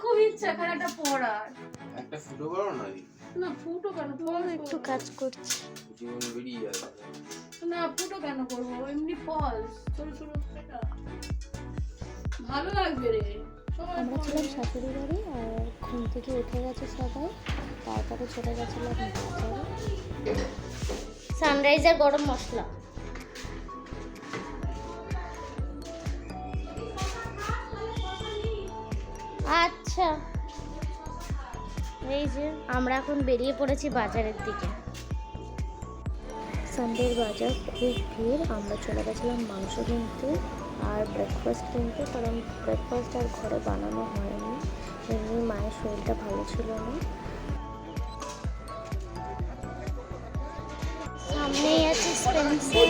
খুব ইচ্ছা খানাটা পড়ার। একটা ফুটো করো না না ফুটো কেন? পড় একটু কাজ করছি। জীবন বেরিয়ে যাবে। না ফুটো কেন করব? এমনি ফলস ছোট ছোট ভালো লাগবে রে। আমরা ছিলাম শাশুড়ি বাড়ি আর ঘুম থেকে উঠে গেছে সবাই। তারপরে চলে গেছিলাম সানরাইজার গরম মশলা। আচ্ছা। এই যে আমরা এখন বেরিয়ে পড়েছি বাজারের দিকে। সানডের বাজার খুব ভিড় আমরা চলে গেছিলাম মাংস কিনতে আর ব্রেকফাস্ট কিনতে কারণ ব্রেকফাস্ট আর ঘরে বানানো হয়নি। এমনি মায়ের শরীরটা ভালো ছিল না। সামনেই আছে স্পেন্সার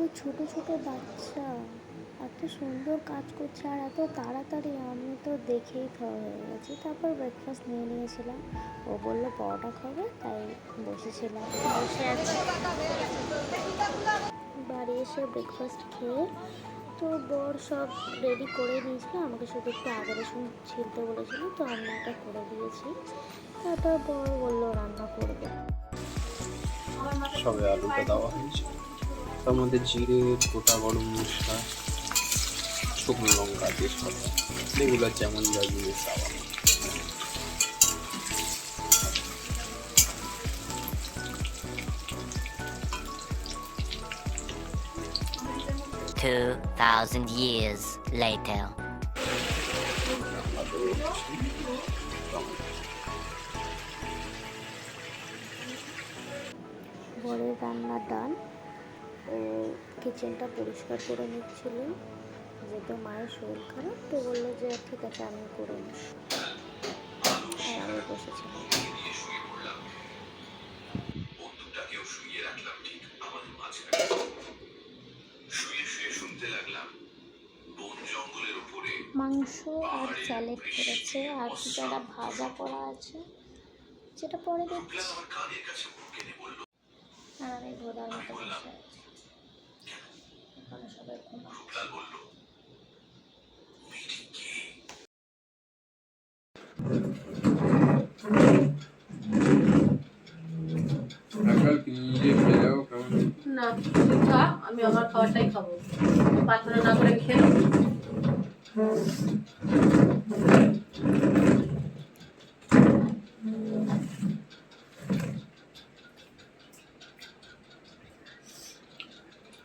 দুটো ছোট ছোট বাচ্চা। এত সুন্দর কাজ করছে আর এত তাড়াতাড়ি, আমি তো দেখেই খাওয়া হয়ে গেছি। তারপর ব্রেকফাস্ট নিয়ে নিয়েছিলাম। ও বলল, পরোটা খাবে? তাই বসেছিলাম। বসে আছি। বাড়ি এসে ব্রেকফাস্ট খেয়ে তো বর সব রেডি করে দিয়েছিল আমাকে শুধু একটু আদা রসুন ছিলতে বলেছিল। তো এটা করে দিয়েছি। তারপর বর বলল, রান্না করবে। সবে আলুটা দেওয়া হয়েছে। তার মধ্যে জিরে গোটা গরম মশলা শুকনো লঙ্কা তেজপাতা এগুলো যেমন যা জিনিস দেওয়া Two thousand years later. বরের রান্না ডান ও কিচেনটা পরিষ্কার করে নিচ্ছিল। যেহেতু মায়ের শরীর খারাপ তো বলল যে ঠিক আছে আমি করে নিই। আর আমি বসেছিলাম। মাংস আর স্যালেড করেছে আর যারা ভাজা করা আছে যেটা পরে দেখছি। আর আমি ঘোড়ার মতো বসে আছি এখানে সবাই ঘুমা শুক্লাল বলল মেয়েটি কে আজকাল নিজে খেয়ে যাও কেমন না আমি আমার খাবারটাই খাব। প্রার্থনা না করে খেলো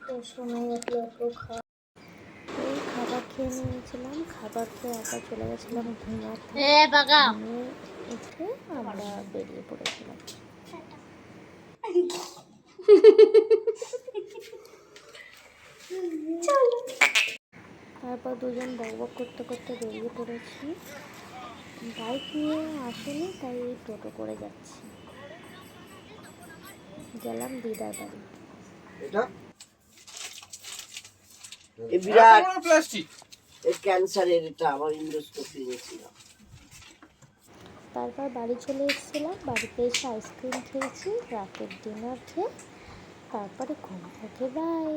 তো সময় একটু খাওয়া এই খাবার খেয়ে নিয়েছিলাম খাবার খেয়ে আবার চলে গেছিলাম ঘুমাতে। উঠে আমরা বেরিয়ে পড়েছিলাম। তারপর দুজন বকবক করতে করতে বেরিয়ে পড়েছি। বাইক নিয়ে আসেনি তাই টোটো করে যাচ্ছি। গেলাম দিদার বাড়ি। এটা? এ বিরাট প্লাস্টিক এই ক্যান্সারের এটা আমার ইন্ডোস্কোপি নিয়েছিলাম তারপর বাড়ি চলে এসেছিলাম বাড়িতে এসে আইসক্রিম খেয়েছি রাতের ডিনার খেয়ে তারপরে ঘুম থেকে বাই